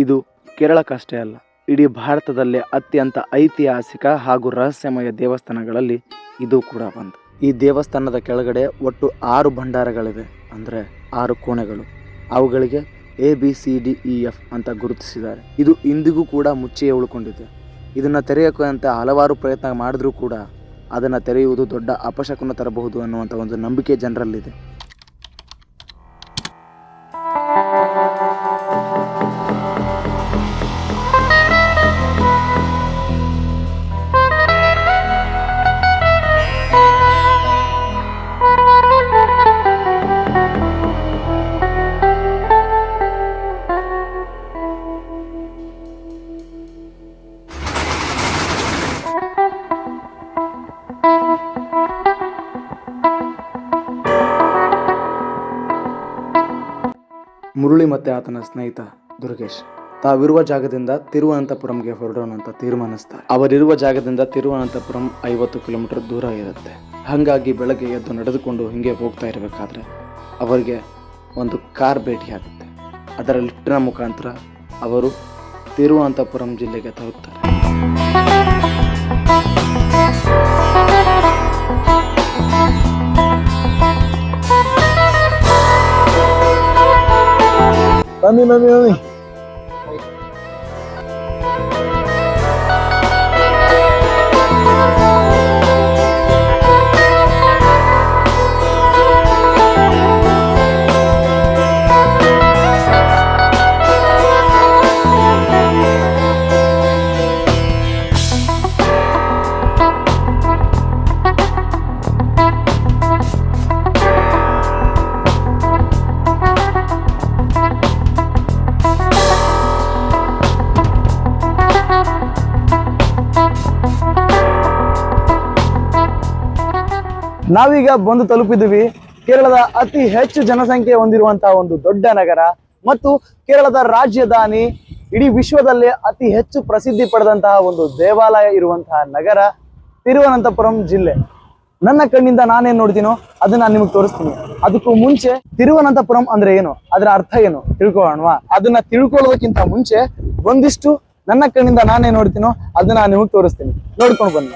ಇದು ಕೇರಳಕ್ಕಷ್ಟೇ ಅಲ್ಲ, ಇಡೀ ಭಾರತದಲ್ಲೇ ಅತ್ಯಂತ ಐತಿಹಾಸಿಕ ಹಾಗೂ ರಹಸ್ಯಮಯ ದೇವಸ್ಥಾನಗಳಲ್ಲಿ ಇದು ಕೂಡ ಒಂದು ಈ ದೇವಸ್ಥಾನದ ಕೆಳಗಡೆ ಒಟ್ಟು ಆರು ಭಂಡಾರಗಳಿವೆ, ಅಂದರೆ ಆರು ಕೋಣೆಗಳು. ಅವುಗಳಿಗೆ A B C D E F ಅಂತ ಗುರುತಿಸಿದ್ದಾರೆ. ಇದು ಇಂದಿಗೂ ಕೂಡ ಮುಚ್ಚಿಯೇ ಉಳ್ಕೊಂಡಿದೆ. ಇದನ್ನು ತೆರೆಯೋಕೆ ಅಂತ ಹಲವಾರು ಪ್ರಯತ್ನ ಮಾಡಿದ್ರೂ ಕೂಡ ಅದನ್ನು ತೆರೆಯುವುದು ದೊಡ್ಡ ಅಪಶಕುನ ತರಬಹುದು ಅನ್ನುವಂಥ ಒಂದು ನಂಬಿಕೆ ಜನರಲ್ಲಿದೆ. ಮುರಳಿ ಮತ್ತು ಆತನ ಸ್ನೇಹಿತ ದುರ್ಗೇಶ್. ತಾವಿರುವ ಜಾಗದಿಂದ ತಿರುವನಂತಪುರಂಗೆ ಹೊರಡೋಣ ಅಂತ ತೀರ್ಮಾನಿಸ್ತಾರೆ. ಅವರಿರುವ ಜಾಗದಿಂದ ತಿರುವನಂತಪುರಂ ಐವತ್ತು ಕಿಲೋಮೀಟರ್ ದೂರ ಇರುತ್ತೆ. ಹಾಗಾಗಿ ಬೆಳಗ್ಗೆ ಎದ್ದು ನಡೆದುಕೊಂಡು ಹಿಂಗೆ ಹೋಗ್ತಾ ಇರಬೇಕಾದ್ರೆ ಅವರಿಗೆ ಒಂದು ಕಾರ್ ಭೇಟಿಯಾಗುತ್ತೆ ಅದರ ಲಿಫ್ಟಿನ ಮುಖಾಂತರ ಅವರು ತಿರುವನಂತಪುರಂ ಜಿಲ್ಲೆಗೆ ತಲುಪ್ತಾರೆ. Mami, mami, mami. ನಾವೀಗ ಬಂದು ತಲುಪಿದ್ದೀವಿ. ಕೇರಳದ ಅತಿ ಹೆಚ್ಚು ಜನಸಂಖ್ಯೆ ಹೊಂದಿರುವಂತಹ ಒಂದು ದೊಡ್ಡ ನಗರ ಮತ್ತು ಕೇರಳದ ರಾಜಧಾನಿ ಇಡೀ ವಿಶ್ವದಲ್ಲೇ ಅತಿ ಹೆಚ್ಚು ಪ್ರಸಿದ್ಧಿ ಪಡೆದಂತಹ ಒಂದು ದೇವಾಲಯ ಇರುವಂತಹ ನಗರ ತಿರುವನಂತಪುರಂ ಜಿಲ್ಲೆ. ನನ್ನ ಕಣ್ಣಿಂದ ನಾನೇನ್ ನೋಡ್ತೀನೋ ಅದನ್ನ ನಾನು ನಿಮಗೆ ತೋರಿಸ್ತೀನಿ. ಅದಕ್ಕೂ ಮುಂಚೆ ತಿರುವನಂತಪುರಂ ಅಂದ್ರೆ ಏನು? ಅದರ ಅರ್ಥ ಏನು? ತಿಳ್ಕೊಳ್ಳೋಣವಾ? ಅದನ್ನ ತಿಳ್ಕೊಳ್ಳೋದಕ್ಕಿಂತ ಮುಂಚೆ ಒಂದಿಷ್ಟು ನನ್ನ ಕಣ್ಣಿಂದ ನಾನೇನ್ ನೋಡ್ತೀನೋ ಅದನ್ನ ನಾನು ನಿಮಗೆ ತೋರಿಸ್ತೀನಿ. ನೋಡ್ಕೊಂಡು ಬನ್ನಿ.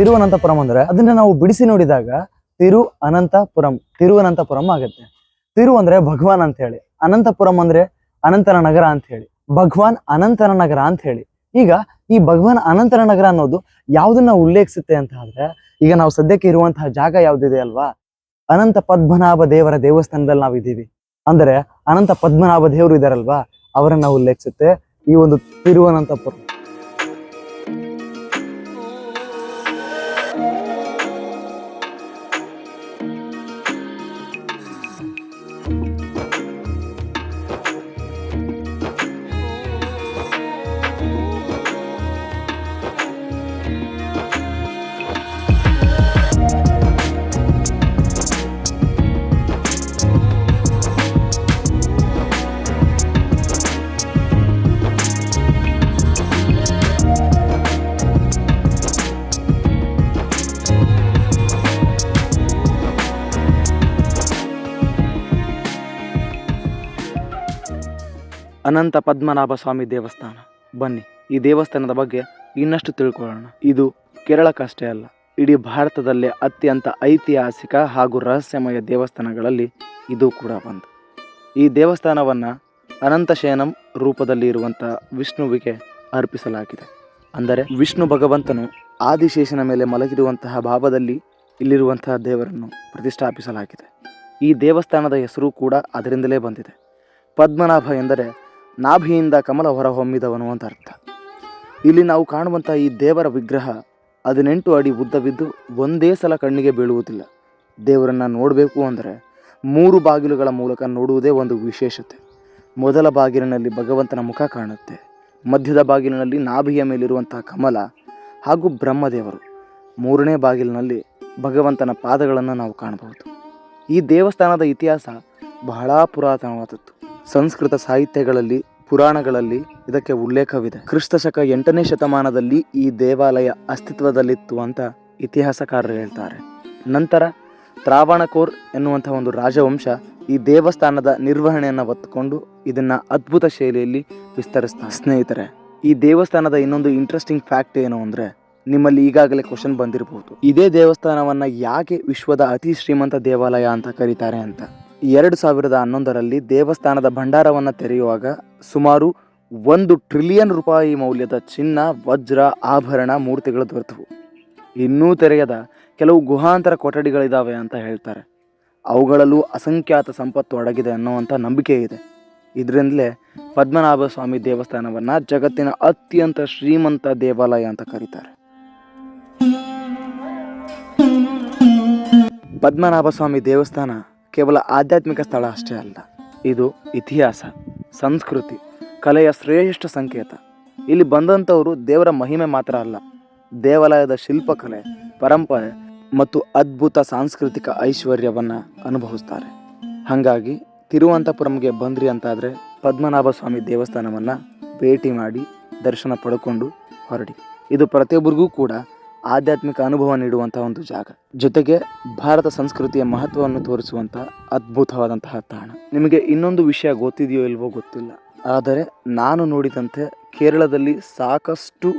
ತಿರುವನಂತಪುರಂ ಅಂದ್ರೆ ಅದನ್ನ ನಾವು ಬಿಡಿಸಿ ನೋಡಿದಾಗ ತಿರು ಅನಂತಪುರಂ ತಿರುವನಂತಪುರಂ ಆಗುತ್ತೆ. ತಿರು ಅಂದ್ರೆ ಭಗವಾನ್ ಅಂತ ಹೇಳಿ. ಅನಂತಪುರಂ ಅಂದ್ರೆ ಅನಂತನ ನಗರ ಅಂತ ಹೇಳಿ. ಭಗವಾನ್ ಅನಂತನ ನಗರ ಅಂತ ಹೇಳಿ. ಈಗ ಈ ಭಗವಾನ್ ಅನಂತನ ನಗರ ಅನ್ನೋದು ಯಾವ್ದನ್ನ ಉಲ್ಲೇಖಿಸುತ್ತೆ ಅಂತ ಆದ್ರೆ, ಈಗ ನಾವು ಸದ್ಯಕ್ಕೆ ಇರುವಂತಹ ಜಾಗ ಯಾವ್ದಿದೆ ಅಲ್ವಾ? ಅನಂತ ಪದ್ಮನಾಭ ದೇವರ ದೇವಸ್ಥಾನದಲ್ಲಿ ನಾವು ಇದ್ದೀವಿ. ಅಂದ್ರೆ ಅನಂತ ಪದ್ಮನಾಭ ದೇವರು ಇದಾರಲ್ವಾ? ಅವರನ್ನ ಉಲ್ಲೇಖಿಸುತ್ತೆ ಈ ಒಂದು ತಿರುವನಂತಪುರಂ. ಅನಂತ ಪದ್ಮನಾಭ ಸ್ವಾಮಿ ದೇವಸ್ಥಾನ. ಬನ್ನಿ, ಈ ದೇವಸ್ಥಾನದ ಬಗ್ಗೆ ಇನ್ನಷ್ಟು ತಿಳ್ಕೊಳ್ಳೋಣ. ಇದು ಕೇರಳಕ್ಕಷ್ಟೇ ಅಲ್ಲ, ಇಡೀ ಭಾರತದಲ್ಲೇ ಅತ್ಯಂತ ಐತಿಹಾಸಿಕ ಹಾಗೂ ರಹಸ್ಯಮಯ ದೇವಸ್ಥಾನಗಳಲ್ಲಿ ಇದು ಕೂಡ ಒಂದು. ಈ ದೇವಸ್ಥಾನವನ್ನು ಅನಂತಶಯನಂ ರೂಪದಲ್ಲಿ ಇರುವಂಥ ವಿಷ್ಣುವಿಗೆ ಅರ್ಪಿಸಲಾಗಿದೆ. ಅಂದರೆ ವಿಷ್ಣು ಭಗವಂತನು ಆದಿಶೇಷನ ಮೇಲೆ ಮಲಗಿರುವಂತಹ ಭಾವದಲ್ಲಿ ಇಲ್ಲಿರುವಂತಹ ದೇವರನ್ನು ಪ್ರತಿಷ್ಠಾಪಿಸಲಾಗಿದೆ. ಈ ದೇವಸ್ಥಾನದ ಹೆಸರು ಕೂಡ ಅದರಿಂದಲೇ ಬಂದಿದೆ. ಪದ್ಮನಾಭ ಎಂದರೆ ನಾಭಿಯಿಂದ ಕಮಲ ಹೊರಹೊಮ್ಮಿದವನು ಅಂತ ಅರ್ಥ. ಇಲ್ಲಿ ನಾವು ಕಾಣುವಂಥ ಈ ದೇವರ ವಿಗ್ರಹ ಹದಿನೆಂಟು ಅಡಿ ಉದ್ದವಿದ್ದು ಒಂದೇ ಸಲ ಕಣ್ಣಿಗೆ ಬೀಳುವುದಿಲ್ಲ. ದೇವರನ್ನು ನೋಡಬೇಕು ಅಂದರೆ ಮೂರು ಬಾಗಿಲುಗಳ ಮೂಲಕ ನೋಡುವುದೇ ಒಂದು ವಿಶೇಷತೆ. ಮೊದಲ ಬಾಗಿಲಿನಲ್ಲಿ ಭಗವಂತನ ಮುಖ ಕಾಣುತ್ತೆ. ಮಧ್ಯದ ಬಾಗಿಲಿನಲ್ಲಿ ನಾಭಿಯ ಮೇಲಿರುವಂಥ ಕಮಲ ಹಾಗೂ ಬ್ರಹ್ಮದೇವರು. ಮೂರನೇ ಬಾಗಿಲಿನಲ್ಲಿ ಭಗವಂತನ ಪಾದಗಳನ್ನು ನಾವು ಕಾಣಬಹುದು. ಈ ದೇವಸ್ಥಾನದ ಇತಿಹಾಸ ಬಹಳ ಪುರಾತನವಾದದ್ದು. ಸಂಸ್ಕೃತ ಸಾಹಿತ್ಯಗಳಲ್ಲಿ, ಪುರಾಣಗಳಲ್ಲಿ ಇದಕ್ಕೆ ಉಲ್ಲೇಖವಿದೆ. ಕ್ರಿಸ್ತ ಶಕ ಎಂಟನೇ ಶತಮಾನದಲ್ಲಿ ಈ ದೇವಾಲಯ ಅಸ್ತಿತ್ವದಲ್ಲಿತ್ತು ಅಂತ ಇತಿಹಾಸಕಾರರು ಹೇಳ್ತಾರೆ. ನಂತರ ತ್ರಾವಣಕೋರ್ ಎನ್ನುವಂಥ ಒಂದು ರಾಜವಂಶ ಈ ದೇವಸ್ಥಾನದ ನಿರ್ವಹಣೆಯನ್ನು ಹೊತ್ತುಕೊಂಡು ಇದನ್ನು ಅದ್ಭುತ ಶೈಲಿಯಲ್ಲಿ ವಿಸ್ತರಿಸ್ತಾರೆ ಸ್ನೇಹಿತರೆ, ಈ ದೇವಸ್ಥಾನದ ಇನ್ನೊಂದು ಇಂಟ್ರೆಸ್ಟಿಂಗ್ ಫ್ಯಾಕ್ಟ್ ಏನು ಅಂದರೆ, ನಿಮ್ಮಲ್ಲಿ ಈಗಾಗಲೇ ಕ್ವಶನ್ ಬಂದಿರಬಹುದು ಇದೇ ದೇವಸ್ಥಾನವನ್ನು ಯಾಕೆ ವಿಶ್ವದ ಅತಿ ಶ್ರೀಮಂತ ದೇವಾಲಯ ಅಂತ ಕರೀತಾರೆ ಅಂತ. ಎರಡು ಸಾವಿರದ ಹನ್ನೊಂದರಲ್ಲಿ ದೇವಸ್ಥಾನದ ಭಂಡಾರವನ್ನು ತೆರೆಯುವಾಗ ಸುಮಾರು ಒಂದು ಟ್ರಿಲಿಯನ್ ರೂಪಾಯಿ ಮೌಲ್ಯದ ಚಿನ್ನ, ವಜ್ರ, ಆಭರಣ ಮೂರ್ತಿಗಳು ದೊರೆತವು. ಇನ್ನೂ ತೆರೆಯದ ಕೆಲವು ಗುಹಾಂತರ ಕೊಠಡಿಗಳಿದ್ದಾವೆ ಅಂತ ಹೇಳ್ತಾರೆ. ಅವುಗಳಲ್ಲೂ ಅಸಂಖ್ಯಾತ ಸಂಪತ್ತು ಅಡಗಿದೆ ಅನ್ನುವಂಥ ನಂಬಿಕೆ ಇದೆ. ಇದರಿಂದಲೇ ಪದ್ಮನಾಭ ಸ್ವಾಮಿ ದೇವಸ್ಥಾನವನ್ನು ಜಗತ್ತಿನ ಅತ್ಯಂತ ಶ್ರೀಮಂತ ದೇವಾಲಯ ಅಂತ ಕರೀತಾರೆ. ಪದ್ಮನಾಭ ಸ್ವಾಮಿ ದೇವಸ್ಥಾನ ಕೇವಲ ಆಧ್ಯಾತ್ಮಿಕ ಸ್ಥಳ ಅಷ್ಟೇ ಅಲ್ಲ. ಇದು ಇತಿಹಾಸ, ಸಂಸ್ಕೃತಿ, ಕಲೆಯ ಶ್ರೇಷ್ಠ ಸಂಕೇತ. ಇಲ್ಲಿ ಬಂದಂಥವರು ದೇವರ ಮಹಿಮೆ ಮಾತ್ರ ಅಲ್ಲ, ದೇವಾಲಯದ ಶಿಲ್ಪಕಲೆ, ಪರಂಪರೆ ಮತ್ತು ಅದ್ಭುತ ಸಾಂಸ್ಕೃತಿಕ ಐಶ್ವರ್ಯವನ್ನು ಅನುಭವಿಸ್ತಾರೆ. ಹಾಗಾಗಿ ತಿರುವನಂತಪುರಂಗೆ ಬಂದ್ರಿ ಅಂತಾದರೆ ಪದ್ಮನಾಭ ಸ್ವಾಮಿ ದೇವಸ್ಥಾನವನ್ನು ಭೇಟಿ ಮಾಡಿ ದರ್ಶನ ಪಡ್ಕೊಂಡು ಹೊರಡಿ. ಇದು ಪ್ರತಿಯೊಬ್ಬರಿಗೂ ಕೂಡ ಆಧ್ಯಾತ್ಮಿಕ ಅನುಭವ ನೀಡುವಂತಹ ಒಂದು ಜಾಗ. ಜೊತೆಗೆ ಭಾರತ ಸಂಸ್ಕೃತಿಯ ಮಹತ್ವವನ್ನು ತೋರಿಸುವಂತಹ ಅದ್ಭುತವಾದಂತಹ ತಾಣ. ನಿಮಗೆ ಇನ್ನೊಂದು ವಿಷಯ ಗೊತ್ತಿದೆಯೋ ಇಲ್ವೋ ಗೊತ್ತಿಲ್ಲ. ಆದರೆ ನಾನು ನೋಡಿದಂತೆ ಕೇರಳದಲ್ಲಿ ಸಾಕಷ್ಟು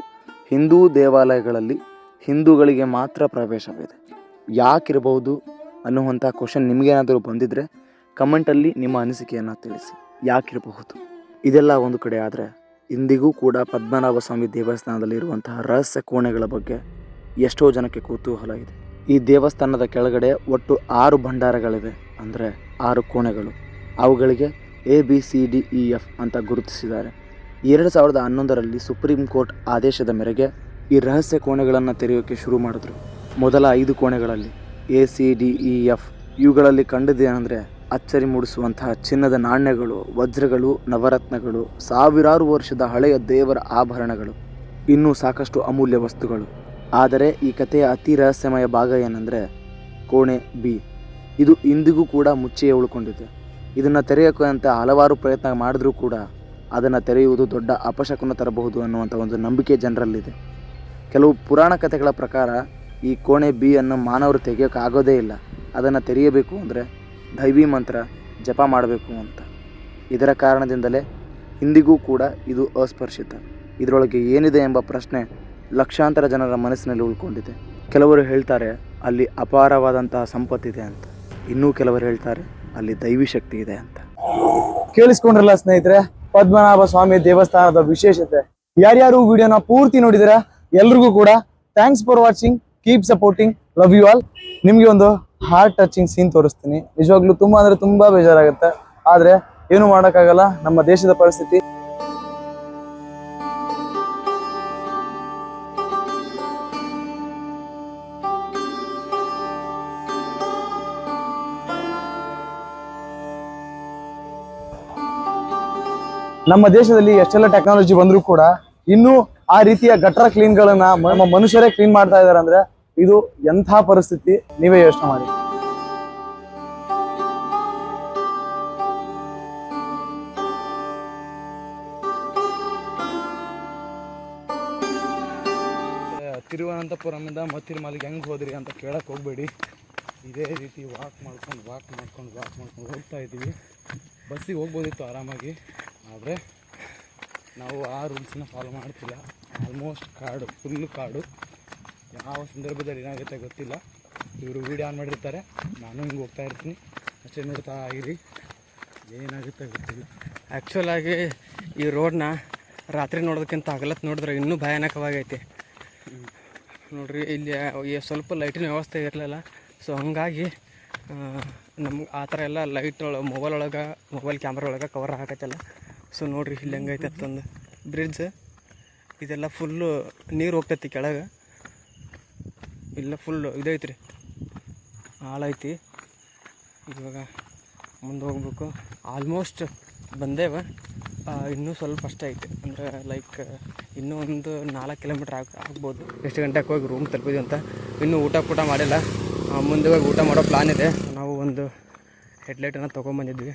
ಹಿಂದೂ ದೇವಾಲಯಗಳಲ್ಲಿ ಹಿಂದೂಗಳಿಗೆ ಮಾತ್ರ ಪ್ರವೇಶವಿದೆ. ಯಾಕಿರಬಹುದು ಅನ್ನುವಂಥ ಕ್ವಶನ್ ನಿಮಗೇನಾದರೂ ಬಂದಿದ್ದರೆ ಕಮೆಂಟಲ್ಲಿ ನಿಮ್ಮ ಅನಿಸಿಕೆಯನ್ನು ತಿಳಿಸಿ. ಯಾಕಿರಬಹುದು? ಇದೆಲ್ಲ ಒಂದು ಕಡೆ ಆದರೆ ಇಂದಿಗೂ ಕೂಡ ಪದ್ಮನಾಭ ಸ್ವಾಮಿ ದೇವಸ್ಥಾನದಲ್ಲಿ ರಹಸ್ಯ ಕೋಣೆಗಳ ಬಗ್ಗೆ ಎಷ್ಟೋ ಜನಕ್ಕೆ ಕುತೂಹಲ ಇದೆ. ಈ ದೇವಸ್ಥಾನದ ಕೆಳಗಡೆ ಒಟ್ಟು ಆರು ಭಂಡಾರಗಳಿವೆ, ಅಂದರೆ ಆರು ಕೋಣೆಗಳು. ಅವುಗಳಿಗೆ A B C D E F ಅಂತ ಗುರುತಿಸಿದ್ದಾರೆ. ಎರಡು ಸಾವಿರದ ಹನ್ನೊಂದರಲ್ಲಿ ಸುಪ್ರೀಂ ಕೋರ್ಟ್ ಆದೇಶದ ಮೇರೆಗೆ ಈ ರಹಸ್ಯ ಕೋಣೆಗಳನ್ನು ತೆರೆಯೋಕ್ಕೆ ಶುರು ಮಾಡಿದ್ರು. ಮೊದಲ ಐದು ಕೋಣೆಗಳಲ್ಲಿ A C D E F ಇವುಗಳಲ್ಲಿ ಕಂಡದೇನೆಂದರೆ ಅಚ್ಚರಿ ಮೂಡಿಸುವಂತಹ ಚಿನ್ನದ ನಾಣ್ಯಗಳು, ವಜ್ರಗಳು, ನವರತ್ನಗಳು, ಸಾವಿರಾರು ವರ್ಷದ ಹಳೆಯ ದೇವರ ಆಭರಣಗಳು. ಇನ್ನೂ ಸಾಕಷ್ಟು ಅಮೂಲ್ಯ ವಸ್ತುಗಳು. ಆದರೆ ಈ ಕಥೆಯ ಅತಿ ರಹಸ್ಯಮಯ ಭಾಗ ಏನಂದರೆ ಕೋಣೆ ಬಿ. ಇದು ಇಂದಿಗೂ ಕೂಡ ಮುಚ್ಚಿಯೇ ಉಳ್ಕೊಂಡಿದೆ. ಇದನ್ನು ತೆರೆಯೋಕೆ ಅಂತ ಹಲವಾರು ಪ್ರಯತ್ನ ಮಾಡಿದ್ರೂ ಕೂಡ ಅದನ್ನು ತೆರೆಯುವುದು ದೊಡ್ಡ ಅಪಶಕುನ ತರಬಹುದು ಅನ್ನುವಂಥ ಒಂದು ನಂಬಿಕೆ ಜನರಲ್ಲಿದೆ. ಕೆಲವು ಪುರಾಣ ಕಥೆಗಳ ಪ್ರಕಾರ ಈ ಕೋಣೆ ಬಿ ಅನ್ನು ಮಾನವರು ತೆಗೆಯೋಕೆ ಆಗೋದೇ ಇಲ್ಲ. ಅದನ್ನು ತೆರೆಯಬೇಕು ಅಂದರೆ ದೈವಿ ಮಂತ್ರ, ಜಪ ಮಾಡಬೇಕು ಅಂತ. ಇದರ ಕಾರಣದಿಂದಲೇ ಇಂದಿಗೂ ಕೂಡ ಇದು ಅಸ್ಪರ್ಶಿತ. ಇದರೊಳಗೆ ಏನಿದೆ ಎಂಬ ಪ್ರಶ್ನೆ ಲಕ್ಷಾಂತರ ಜನರ ಮನಸ್ಸಿನಲ್ಲಿ ಉಳ್ಕೊಂಡಿದೆ. ಕೆಲವರು ಹೇಳ್ತಾರೆ, ಅಲ್ಲಿ ಅಪಾರವಾದಂತಹ ಸಂಪತ್ತಿದೆ ಅಂತ. ಇನ್ನೂ ಕೆಲವರು ಹೇಳ್ತಾರೆ, ಅಲ್ಲಿ ದೈವಿ ಶಕ್ತಿ ಇದೆ ಅಂತ. ಕೇಳಿಸ್ಕೊಂಡ್ರಲ್ಲ ಸ್ನೇಹಿತರೆ, ಪದ್ಮನಾಭ ಸ್ವಾಮಿ ದೇವಸ್ಥಾನದ ವಿಶೇಷತೆ. ಯಾರ್ಯಾರು ವಿಡಿಯೋನ ಪೂರ್ತಿ ನೋಡಿದಿರ, ಎಲ್ರಿಗೂ ಕೂಡ thanks for watching keep supporting love you all ನಿಮ್ಗೆ ಒಂದು ಹಾರ್ಟ್ ಟಚಿಂಗ್ ಸೀನ್ ತೋರಿಸ್ತೀನಿ. ನಿಜವಾಗ್ಲೂ ತುಂಬಾ ಅಂದ್ರೆ ತುಂಬಾ ಬೇಜಾರಾಗುತ್ತೆ. ಆದ್ರೆ ಏನು ಮಾಡೋಕ್ಕಾಗಲ್ಲ, ನಮ್ಮ ದೇಶದ ಪರಿಸ್ಥಿತಿ ನಮ್ಮ ದೇಶದಲ್ಲಿ ಎಷ್ಟೆಲ್ಲ ಟೆಕ್ನಾಲಜಿ ಬಂದರೂ ಕೂಡ ಇನ್ನೂ ಆ ರೀತಿಯ ಗಟ್ಟರ ಕ್ಲೀನ್ಗಳನ್ನ ನಮ್ಮ ಮನುಷ್ಯರೇ ಕ್ಲೀನ್ ಮಾಡ್ತಾ ಇದ್ದಾರೆ ಅಂದ್ರೆ ಇದು ಎಂಥ ಪರಿಸ್ಥಿತಿ? ನೀವೇ ಯೋಚನೆ ಮಾಡಿ. ತಿರುವನಂತಪುರಮಿಂದ ಮತ್ತಿರ್ಮಲಿಗೆ ಹೆಂಗೆ ಹೋದ್ರಿ ಅಂತ ಕೇಳಕ್ಕೆ ಹೋಗಬೇಡಿ. ಇದೇ ರೀತಿ ವಾಕ್ ಮಾಡ್ಕೊಂಡು ವಾಕ್ ಮಾಡ್ಕೊಂಡು ವಾಕ್ ಮಾಡ್ಕೊಂಡು ಹೋಗ್ತಾ ಇದ್ದೀವಿ. ಬಸ್ಸಿಗೆ ಹೋಗ್ಬೋದಿತ್ತು ಆರಾಮಾಗಿ. ಆದರೆ ನಾವು ಆ ರೂಲ್ಸನ್ನ ಫಾಲೋ ಮಾಡ್ತಿಲ್ಲ. ಆಲ್ಮೋಸ್ಟ್ ಕಾಡು ಫುಲ್ಲು ಕಾಡು. ಯಾವ ಸಂದರ್ಭದಲ್ಲಿ ಏನಾಗುತ್ತೆ ಗೊತ್ತಿಲ್ಲ. ಇವರು ವೀಡಿಯೋ ಆನ್ ಮಾಡಿರ್ತಾರೆ. ನಾನು ಹಿಂಗೆ ಹೋಗ್ತಾ ಇರ್ತೀನಿ. ಅಷ್ಟೇ ನೋಡ್ತಾ ಇರಿ. ಏನಾಗುತ್ತೆ ಗೊತ್ತಿಲ್ಲ. ಆ್ಯಕ್ಚುಲಾಗಿ ಈ ರೋಡ್ನ ರಾತ್ರಿ ನೋಡೋದಕ್ಕಿಂತ ಹಗಲತ್ತು ನೋಡಿದ್ರೆ ಇನ್ನೂ ಭಯಾನಕವಾಗೈತಿ ನೋಡ್ರಿ, ಇಲ್ಲಿ ಸ್ವಲ್ಪ ಲೈಟಿನ ವ್ಯವಸ್ಥೆ ಇರಲಿಲ್ಲ. ಸೊ ಹಾಗಾಗಿ ನಮ್ಗೆ ಆ ಥರ ಎಲ್ಲ ಲೈಟ್ ಮೊಬೈಲ್ ಒಳಗೆ ಮೊಬೈಲ್ ಕ್ಯಾಮ್ರ ಒಳಗೆ ಕವರ್ ಆಗತ್ತಲ್ಲ ಸೊ ನೋಡ್ರಿ, ಇಲ್ಲಿ ಹೆಂಗೈತೆ ಅಂತಂದು. ಬ್ರಿಡ್ಜ್ ಇದೆಲ್ಲ ಫುಲ್ಲು ನೀರು ಹೋಗ್ತೈತಿ ಕೆಳಗೆ. ಇಲ್ಲ ಫುಲ್ ರೀ ಹಾಳೈತಿ ಇವಾಗ ಮುಂದೆ ಹೋಗ್ಬೇಕು. ಆಲ್ಮೋಸ್ಟ್ ಬಂದೇವ. ಇನ್ನೂ ಸ್ವಲ್ಪ ಅಷ್ಟೇ ಐತೆ. ಅಂದರೆ ಲೈಕ್ ಇನ್ನೂ ಒಂದು ನಾಲ್ಕು ಕಿಲೋಮೀಟ್ರ್ ಆಗ, ಆಗ್ಬೋದು. ಎಷ್ಟು ಗಂಟೆಗೆ ಹೋಗಿ ರೂಮ್ ತಲುಪಿದ್ವಿ ಅಂತ. ಇನ್ನೂ ಊಟ ಕೂಟ ಮಾಡಿಲ್ಲ. ಮುಂದೆ ಹೋಗಿ ಊಟ ಮಾಡೋ ಪ್ಲಾನ್ ಇದೆ. ನಾವು ಒಂದು ಹೆಡ್ಲೈಟನ್ನು ತೊಗೊಂಬಂದಿದ್ವಿ.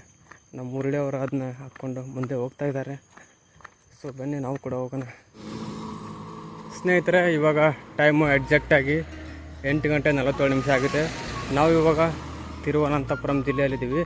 ನಮ್ಮ ಮುರಳಿಯವರು ಅದನ್ನ ಹಾಕ್ಕೊಂಡು ಮುಂದೆ ಹೋಗ್ತಾ ಇದ್ದಾರೆ. ಸೊ ಬನ್ನಿ ನಾವು ಕೂಡ ಹೋಗೋಣ. ಸ್ನೇಹಿತರೆ, ಇವಾಗ ಟೈಮು ಎಕ್ಸಾಕ್ಟಾಗಿ ಎಂಟು ಗಂಟೆ ನಲವತ್ತೇಳು ನಿಮಿಷ ಆಗಿದೆ ನಾವು ಇವಾಗ ತಿರುವನಂತಪುರಂ ಜಿಲ್ಲೆಯಲ್ಲಿದ್ದೀವಿ.